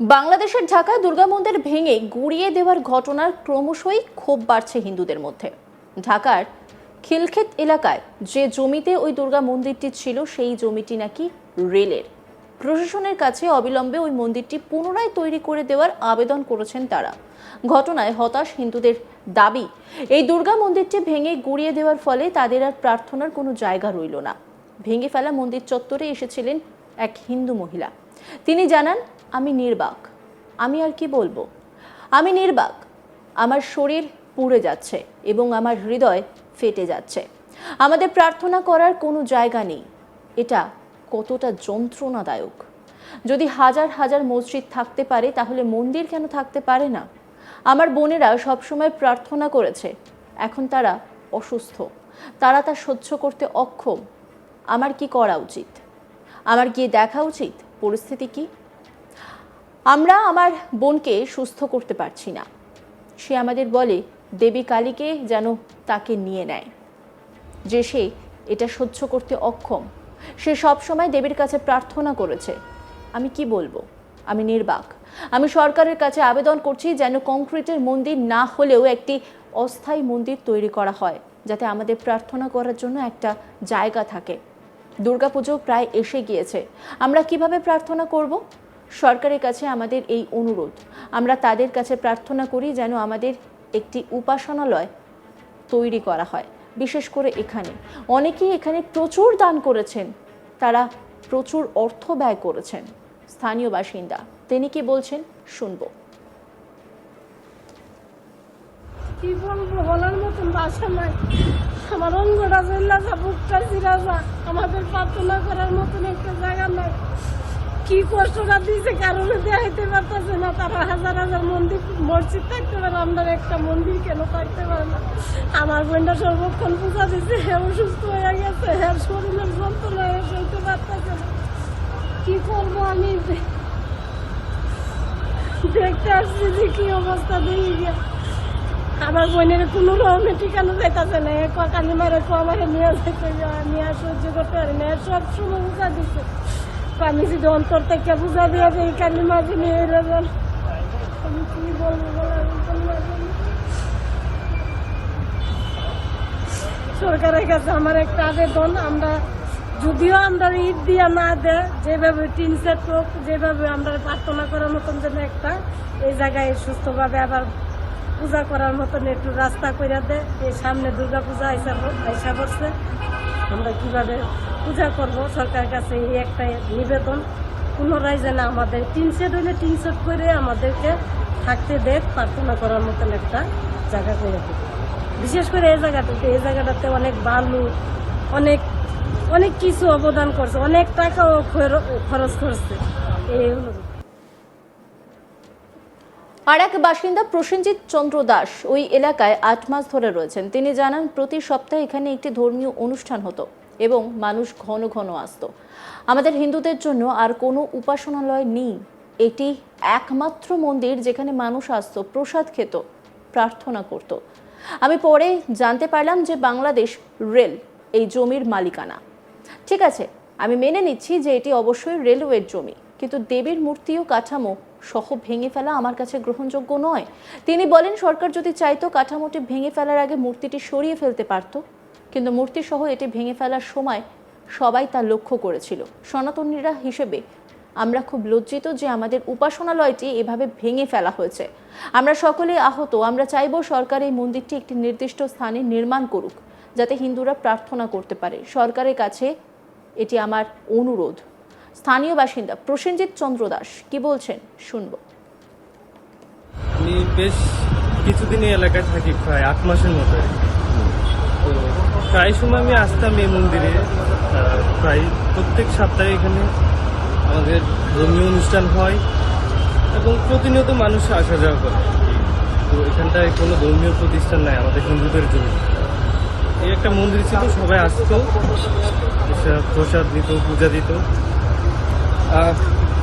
বাংলাদেশের ঢাকায় দুর্গা মন্দির ভেঙে গুড়িয়ে দেওয়ার ঘটনার ক্রমশই ক্ষোভ বাড়ছে হিন্দুদের মধ্যে। ঢাকার খিলক্ষেত এলাকায় যে জমিতে ওই দুর্গা মন্দিরটি ছিল, সেই জমিটি নাকি রেলের। প্রশাসনের কাছে অবিলম্বে ওই মন্দিরটি পুনরায় তৈরি করে দেওয়ার আবেদন করেছেন তারা। ঘটনায় হতাশ হিন্দুদের দাবি, এই দুর্গা মন্দিরটি ভেঙে গুড়িয়ে দেওয়ার ফলে তাদের আর প্রার্থনার কোনো জায়গা রইল না। ভেঙে ফেলা মন্দির চত্বরে এসেছিলেন এক হিন্দু মহিলা। তিনি জানান আমি নির্বাক। আমি আর কি বলব? আমি নির্বাক। আমার শরীর পুড়ে যাচ্ছে এবং আমার হৃদয় ফেটে যাচ্ছে। আমাদের প্রার্থনা করার কোনো জায়গা নেই। এটা কতটা যন্ত্রণাদায়ক। যদি হাজার হাজার মসজিদ থাকতে পারে, তাহলে মন্দির কেন থাকতে পারে না? আমার বোনেরা সবসময় প্রার্থনা করেছে, এখন তারা অসুস্থ। তারা তা সহ্য করতে অক্ষম। আমার কি করা উচিত? আমার গিয়ে দেখা উচিত? পরিস্থিতি কি? আমরা আমার বোনকে সুস্থ করতে পারছি না। সে আমাদের বলে, দেবী কালীকে যেন তাকে নিয়ে নেয়। যে সে এটা সহ্য করতে অক্ষম। সে সব সময় দেবীর কাছে প্রার্থনা করেছে। আমি কি বলব? আমি নির্বাক। আমি সরকারের কাছে আবেদন করছি যেন কংক্রিটের মন্দির না হলেও একটি অস্থায়ী মন্দির তৈরি করা হয়, যাতে আমাদের প্রার্থনা করার জন্য একটা জায়গা থাকে। দুর্গাপুজো প্রায় এসে গিয়েছে। আমরা কীভাবে প্রার্থনা করব? সরকারের কাছে আমাদের এই অনুরোধ। আমরা তাদের কাছে প্রার্থনা করি যেন আমাদের একটি উপাসনালয় তৈরি করা হয়, বিশেষ করে এখানে। অনেকেই এখানে প্রচুর দান করেছেন, তারা প্রচুর অর্থ ব্যয় করেছেন। স্থানীয় বাসিন্দা, তিনি কি বলছেন? শুনব। কি বলব বলার মতন বাসা নাই। আমার বুকটা আমাদের প্রার্থনা করার মতন একটা জায়গা নাই। কি কষ্টটা দিয়েছে, কারণে দেখাইতে পারতেছে না। তারা হাজার হাজার মন্দির, মসজিদ থাকতে পারে, আমরা একটা মন্দির কেন থাকতে পারে না? আমার বোনটা সর্বক্ষণ পূজা দিচ্ছে হ্যাঁ অসুস্থ হয়ে গেছে হ্যাঁ শরীরের যন্ত্রণা সইতে পারতেছে না। কি করব আমি? দেখতে আসছি যে কি অবস্থা, দেখি গিয়া। আমার বোনের কোনো রকমে ঠিকানো যাইতেছে না, এক কালী মারে আমার নিয়ে যেতে নিয়ে সহ্য করতে পারি না, সব সময় বুঝা দিচ্ছে আমি যদি অন্তর থেকে বুঝা দিয়ে এই কালী মাঝে নিয়ে না। সরকারের কাছে আমার একটা আবেদন, আমরা যদিও আমরা ঈদ দিয়ে না দেয়, যেভাবে টিন সেট যেভাবে আমরা প্রার্থনা করার মতন যেন একটা, এই জায়গায় সুস্থভাবে আবার পূজা করার মতন একটু রাস্তা করে দেয় এই সামনে দুর্গা পূজা হিসাব হিসা করছে আমরা কীভাবে পূজা করব? সরকারের কাছে এই একটা নিবেদন। পুনরায় যেন আমাদের টিন সেট হইলে টিন সেট করে আমাদেরকে থাকতে দেখ প্রার্থনা করার মতন একটা জায়গা করে দেবে। বিশেষ করে এই জায়গাটাতে এই জায়গাটাতে অনেক বালু, অনেক অনেক কিছু অবদান করছে, অনেক টাকাও খর- খরচ করছে। এই অনুরোধ আর এক বাসিন্দা প্রসেনজিৎ চন্দ্র দাস ওই এলাকায় আট মাস ধরে রয়েছেন। তিনি জানান, প্রতি সপ্তাহে এখানে একটি ধর্মীয় অনুষ্ঠান হতো এবং মানুষ ঘন ঘন আসতো। আমাদের হিন্দুদের জন্য আর কোনো উপাসনালয় নেই। এটি একমাত্র মন্দির যেখানে মানুষ আসতো, প্রসাদ খেত, প্রার্থনা করত। আমি পরে জানতে পারলাম যে বাংলাদেশ রেল এই জমির মালিকানা। ঠিক আছে, আমি মেনে নিচ্ছি যে এটি অবশ্যই রেলওয়ের জমি, কিন্তু দেবীর মূর্তি ও কাঠামো সহ ভেঙে ফেলা আমার কাছে গ্রহণযোগ্য নয়। তিনি বলেন, সরকার যদি চাইতো কাঠামোটি ভেঙে ফেলার আগে মূর্তিটি সরিয়ে ফেলতে পারত, কিন্তু মূর্তি সহ এটি ভেঙে ফেলার সময় সবাই তা লক্ষ্য করেছিল। সনাতনীরা হিসেবে আমরা খুব লজ্জিত যে আমাদের উপাসনালয়টি এভাবে ভেঙে ফেলা হয়েছে। আমরা সকলে আহত। আমরা চাইব সরকার এই মন্দিরটি একটি নির্দিষ্ট স্থানে নির্মাণ করুক, যাতে হিন্দুরা প্রার্থনা করতে পারে। সরকারের কাছে এটি আমার অনুরোধ। স্থানীয় বাসিন্দা প্রসেনজিৎ চন্দ্র দাস কি বলছেন শুনব। আমি বেশ কিছুদিন এই এলাকায় থাকি, প্রায় আট মাসের মতো। প্রায় সময় আমি আসতাম এই মন্দিরে। প্রায় প্রত্যেক সপ্তাহে এখানে আমাদের ধর্মীয় অনুষ্ঠান হয় এবং প্রতিনিয়ত মানুষ আসা যাওয়া করে। তো এখানটায় কোনো ধর্মীয় প্রতিষ্ঠান নাই, আমাদের হিন্দুদের জন্য। এই একটা মন্দির ছিল, সবাই আসতো, প্রসাদ দিত পূজা দিত।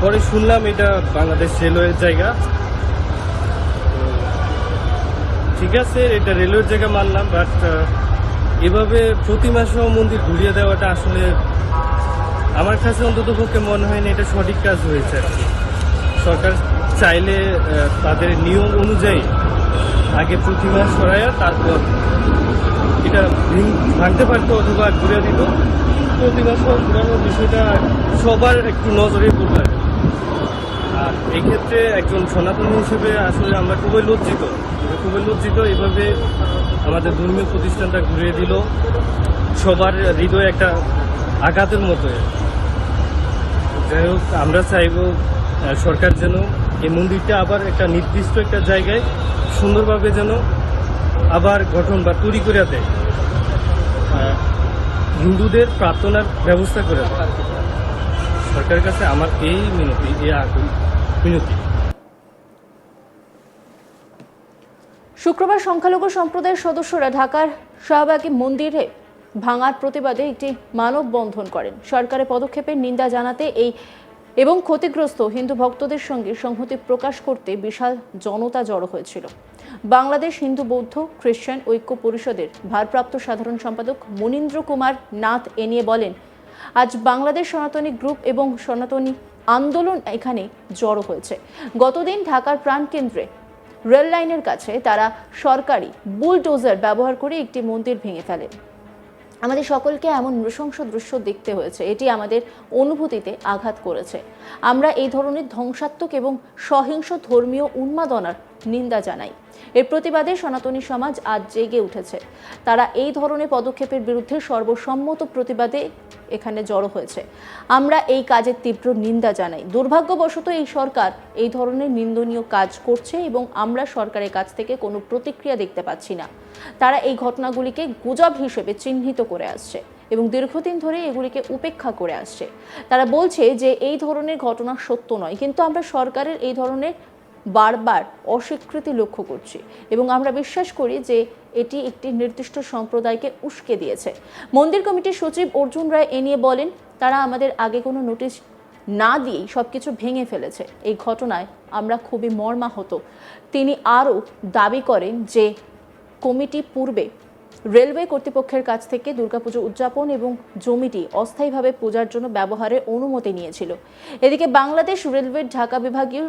পরে শুনলাম এটা বাংলাদেশ রেলওয়ের জায়গা। ঠিক আছে, এটা রেলওয়ের জায়গা মানলাম বাট এভাবে প্রতি মাসেও মন্দির ঘুরিয়ে দেওয়াটা আসলে আমার কাছে অন্তত পক্ষে মনে হয় না এটা সঠিক কাজ হয়েছে আর কি। সরকার চাইলে তাদের নিয়ম অনুযায়ী আগে প্রতিমা সরাইয়া তারপর এটা ভেঙ- ভাঙতে পারতো অথবা ঘুরে দিত। প্রতিমা সহ ঘুরানোর বিষয়টা সবার একটু নজরে পড়বে। আর কি। আর এই ক্ষেত্রে একজন সনাতনী হিসেবে আসলে আমরা খুবই লজ্জিত। খুবই লজ্জিত এভাবে আমাদের ধর্মীয় প্রতিষ্ঠানটা ঘুরিয়ে দিল। সবার হৃদয়ে একটা আঘাতের মতো যাই হোক, আমরা চাইব সরকার যেন এই মন্দিরটা আবার একটা নির্দিষ্ট একটা জায়গায় সুন্দরভাবে যেন আবার গঠন বা তৈরি করে দেয়। হিন্দুদের প্রার্থনার ব্যবস্থা করে দেয়। সরকারের কাছে আমার এই মিনতি এই মিনতি। শুক্রবার সংখ্যালঘু সম্প্রদায়ের সদস্যরা ঢাকার শাহবাগী মন্দিরে ভাঙার প্রতিবাদে একটি মানববন্ধন করেন। সরকারের পদক্ষেপের নিন্দা জানাতে এই এবং ক্ষতিগ্রস্ত হিন্দু ভক্তদের সঙ্গে সংহতি প্রকাশ করতে বিশাল জনতা জড়ো হয়েছিল। বাংলাদেশ হিন্দু বৌদ্ধ খ্রিস্টান ঐক্য পরিষদের ভারপ্রাপ্ত সাধারণ সম্পাদক মনীন্দ্র কুমার নাথ এ নিয়ে বলেন, আজ বাংলাদেশ সনাতনী গ্রুপ এবং সনাতনী আন্দোলন এখানে জড়ো হয়েছে। গতদিন ঢাকার প্রাণকেন্দ্রে রেল লাইনের কাছে তারা সরকারি বুলডোজার ব্যবহার করে একটি মন্দির ভেঙে ফেলে। আমাদের সকলকে এমন নৃশংস দৃশ্য দেখতে হয়েছে, এটি আমাদের অনুভূতিতে আঘাত করেছে। আমরা এই ধরনের ধ্বংসাত্মক এবং সহিংস ধর্মীয় উন্মাদনার নিন্দা জানাই এর প্রতিবাদে সনাতনী সমাজ আজ জেগে উঠেছে। তারা এই ধরনের পদক্ষেপের বিরুদ্ধে সর্বসম্মত প্রতিবাদে এখানে জড়ো হয়েছে। আমরা এই কাজের তীব্র নিন্দা জানাই। দুর্ভাগ্যবশত এই সরকার এই ধরনের নিন্দনীয় কাজ করছে এবং আমরা সরকারের কাছ থেকে কোনো প্রতিক্রিয়া দেখতে পাচ্ছি না। তারা এই ঘটনাগুলিকে গুজব হিসেবে চিহ্নিত করে আসছে এবং দীর্ঘদিন ধরে এগুলিকে উপেক্ষা করে আসছে। তারা বলছে যে এই ধরনের ঘটনা সত্য নয়, কিন্তু আমরা সরকারের এই ধরনের বারবার অস্বীকৃতি লক্ষ্য করছি এবং আমরা বিশ্বাস করি যে এটি একটি নির্দিষ্ট সম্প্রদায়কে উস্কে দিয়েছে। মন্দির কমিটির সচিব অর্জুন রায় এ নিয়ে বলেন, তারা আমাদের আগে কোনো নোটিশ না দিয়েই সবকিছু ভেঙে ফেলেছে। এই ঘটনায় আমরা খুবই মর্মাহত। তিনি আরও দাবি করেন যে কমিটি পূর্বে রেলওয়ে কর্তৃপক্ষের কাছ থেকে দুর্গাপুজো উদযাপন এবং জমিটি অস্থায়ীভাবে পূজার জন্য ব্যবহারের অনুমতি নিয়েছিল। এদিকে বাংলাদেশ রেলওয়ের ঢাকা বিভাগীয়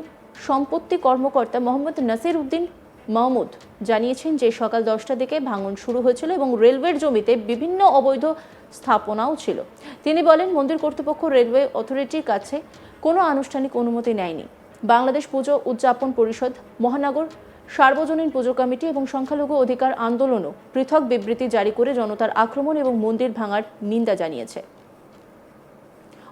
সম্পত্তি কর্মকর্তা মোহাম্মদ নাসির উদ্দিন মাহমুদ জানিয়েছেন যে সকাল দশটার দিকে ভাঙন শুরু হয়েছিল এবং রেলওয়ের জমিতে বিভিন্ন অবৈধ স্থাপনাও ছিল। তিনি বলেন, মন্দির কর্তৃপক্ষ রেলওয়ে অথরিটির কাছে কোনো আনুষ্ঠানিক অনুমতি নেয়নি। বাংলাদেশ পুজো উদযাপন পরিষদ, মহানগর, সার্বজনীন পুজো কমিটি এবং সংখ্যালঘু অধিকার আন্দোলনও পৃথক বিবৃতি জারি করে জনতার আক্রমণ এবং মন্দির ভাঙার নিন্দা জানিয়েছে।